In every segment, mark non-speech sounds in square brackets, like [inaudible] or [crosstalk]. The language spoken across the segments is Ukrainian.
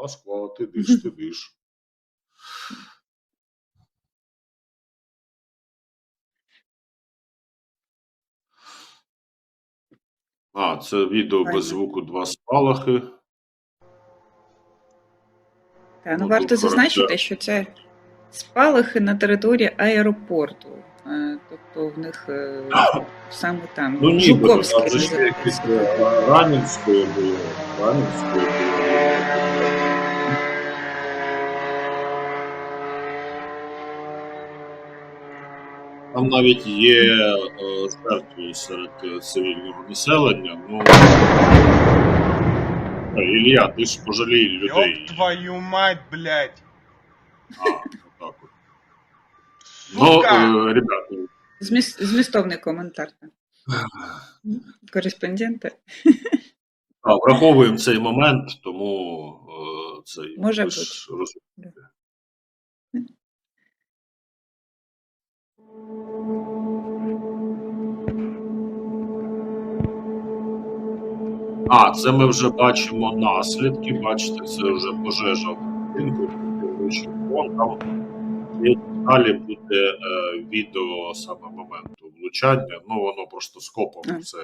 Москва, ти диш, ти диш. А, це відео без звуку два спалахи. Та, ну, Ну, варто тут зазначити, що це спалахи на території аеропорту. Е, Тобто в них е, [coughs] саме там Ну ні, Жуковський. там же ще називається. якісь е, Ранінської було. Ранінської було. Там навіть є е, жертви серед е, цивільного населення. Ну, е, Ілля, ти ж пожалій людей. Ёб твою мать, блядь. А, отак от. Ну, е, ребята, Зміс- Змістовний коментар. так. Кореспонденти. а, враховуємо цей момент, тому е, цей Може ви А, це ми вже бачимо наслідки. Бачите, це вже пожежа в будинку. фон, Там і далі буде е, відео саме моменту влучання. Ну воно просто скопом А. все.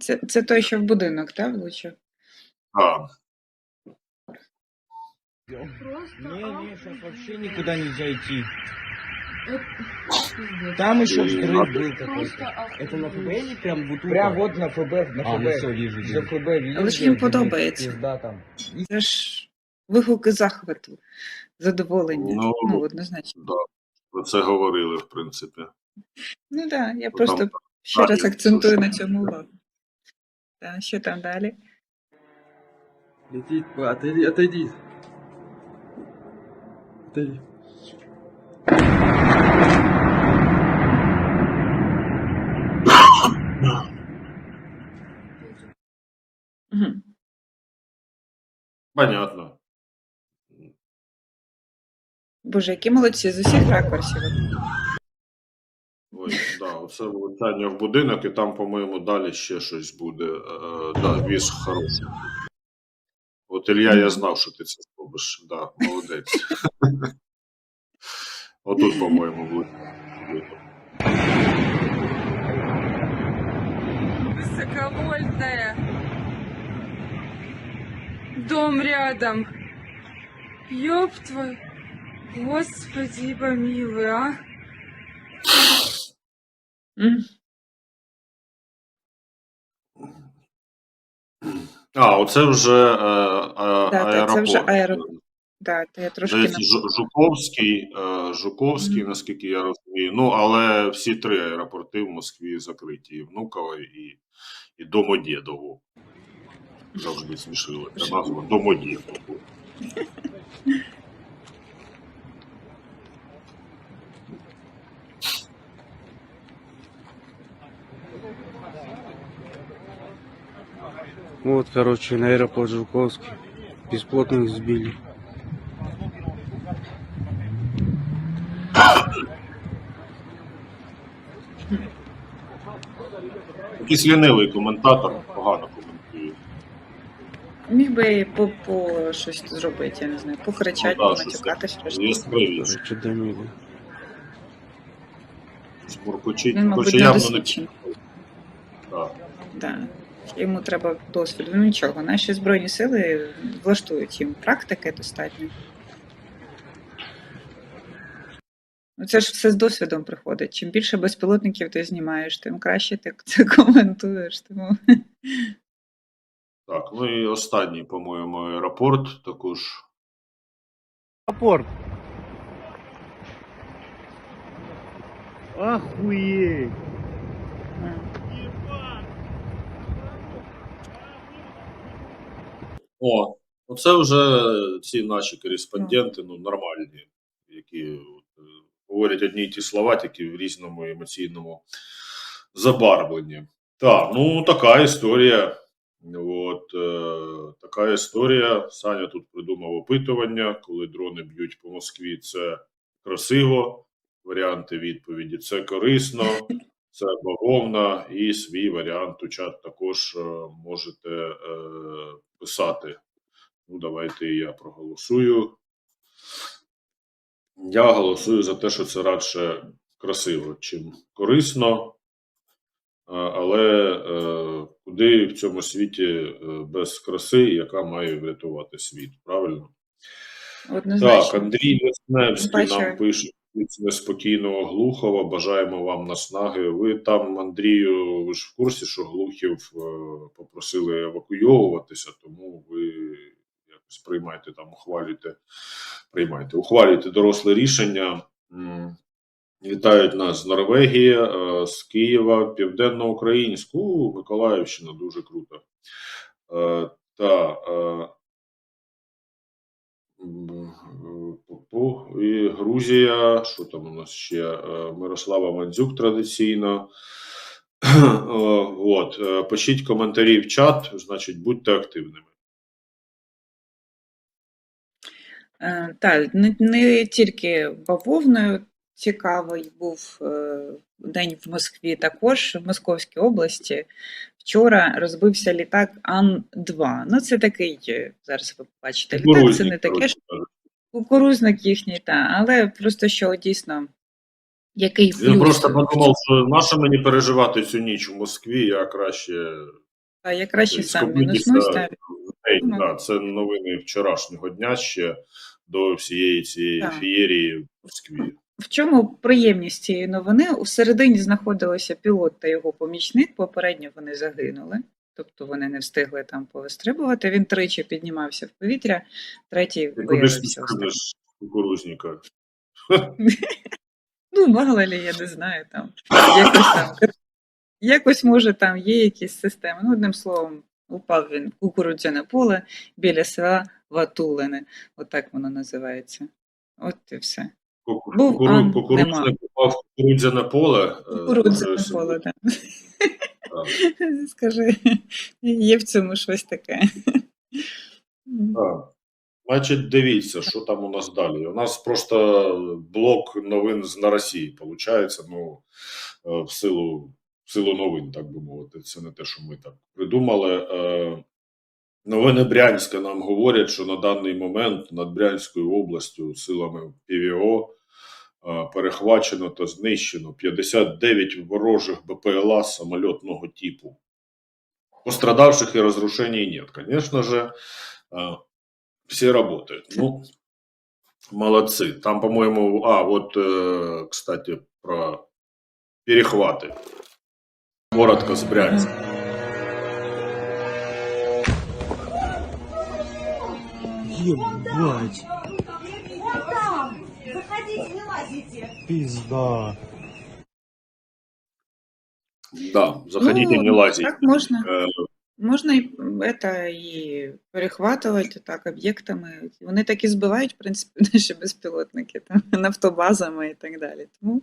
Це, це той, що в будинок, так, влучив? А, Не, не, сейчас вообще никуда нельзя идти. Пиздец. Там еще Ой, взрыв ладно. был какой-то. Просто Это на ФБ или прям вот Прям вот на ФБ, на А, ФБ. ну все, вижу, Вже вижу. ФБ видели, Але ж їм где подобається. Пизда там. Це ж вигуки захвату, задоволення. Ну, Ну, однозначно. да, про це говорили, в принципі. Ну так, да, я Ну, просто там ще раз так, акцентую що на ж. цьому увагу. Та, що там далі? Летит, отойди, отойди. Отойди. Понятно. Боже, які молодці з усіх ракурсів. Ой, да, оце влучання в будинок, і там, по-моєму, далі ще щось буде. Е, да, віз хороший. От Ілля, я знав, що ти це зробиш. Да, молодець. Отут, по-моєму, влучання. Высоковольтная. Дом рядом. Ёб твой. Господи, помилуй, а. А, оце вже е, е, та, аеропорт. це вже аеро- Да, я трошки на... Жуковський, е, Жуковський, Мгм. наскільки я розумію. Ну, але всі три аеропорти в Москві закриті: і Внуково, і, і Домодєдово. Завжди смішила ця назва Домодєдово. Вот, короче, на аэропорт Жуковский. Бесплотных сбили. Якийсь лінивий коментатор погано коментує. Міг би по, по щось зробити, я не знаю, покричати, Ну, да, щось поматюкатись. щось. Він, мабуть, Хоча явно не недосвідчений. так. Да. Йому треба досвід. Ну нічого, наші збройні сили влаштують їм практики достатньо. Ну, це ж все з досвідом приходить. Чим більше безпілотників ти знімаєш, тим краще ти це коментуєш. Тому Так, ну і останній, по-моєму, аеропорт також. Апорт. Охуеть. м, О, оце вже ці наші кореспонденти, ну, нормальні, які от, е, говорять одні й ті слова, тільки в різному емоційному забарвленні. Так, ну така історія. От е, така історія. Саня тут придумав опитування, коли дрони б'ють по Москві. Це красиво. Варіанти відповіді це корисно, [laughs] це бавовна, і свій варіант у чат також е, можете е, писати. Ну, давайте я проголосую. Я голосую за те, що це радше красиво, чим корисно. А, Але е, куди в цьому світі е, без краси, яка має врятувати світ, правильно? Однозначно. Так, Андрій Весневський Бачу. нам пише неспокійного Глухова. Бажаємо вам наснаги. Ви там, Андрію, ви ж в курсі, що Глухів е, попросили евакуйовуватися, тому ви якось приймайте там, ухвалюйте, приймайте, ухвалюйте доросле рішення. Вітають нас з Норвегії, е, з Києва, Південноукраїнську, Миколаївщина, дуже круто. Е, Та е, І Грузія, що там у нас ще? Мирослава Мандзюк традиційно. От, пишіть коментарі в чат, значить, будьте активними. Так, не тільки бавовною цікавий був е, день в Москві, також в Московській області. Вчора розбився літак Ан-2. Ну, це такий, е, зараз ви побачите, літак, це не таке ж кукурузник їхній, та, але просто що дійсно який Він плюс. просто подумав, що нащо мені переживати цю ніч в Москві, я краще А я краще сам та. день. Мгм. Да, це новини вчорашнього дня ще до всієї цієї Так. фієрії в Москві. В чому приємність цієї новини? У середині знаходилися пілот та його помічник. Попередньо вони загинули, тобто вони не встигли там повистрибувати. Він тричі піднімався в повітря, третій виявився. [laughs] Ну, мало ли, я не знаю, там якось там якось може там є якісь системи. Ну, одним словом, упав він в кукурудзяне поле біля села Ватулине. Отак воно називається. От і все. Був, кукуру- а кукурудзяне нема. попав в кукурудзяне поле. е, Кукурудзяне поле, так. Так. [laughs] Скажи, є в цьому щось таке. Так. Значить, дивіться, що там у нас далі. У нас просто блок новин з на Росії, виходить, ну, е, в силу, в силу новин, так би мовити. Це не те, що ми так придумали. Е, Новини Брянська нам говорять, що на даний момент над Брянською областю силами ПВО е, перехвачено та знищено 59 ворожих БПЛА самольотного типу. Пострадавших и разрушений нет. Конечно же, э, все работают. Ну, молодцы. Там, по-моему, а, вот, э, кстати, про перехваты. Коротко с Брянска. Ебать, Вот там! Заходите, не лазите! пизда. Да, заходите, Ну, не лазите. Так можна. Э, Можна і это, і перехватувати так об'єктами. Вони так і збивають, в принципі, [laughs] наші безпілотники там, нафтобазами і так далі. Тому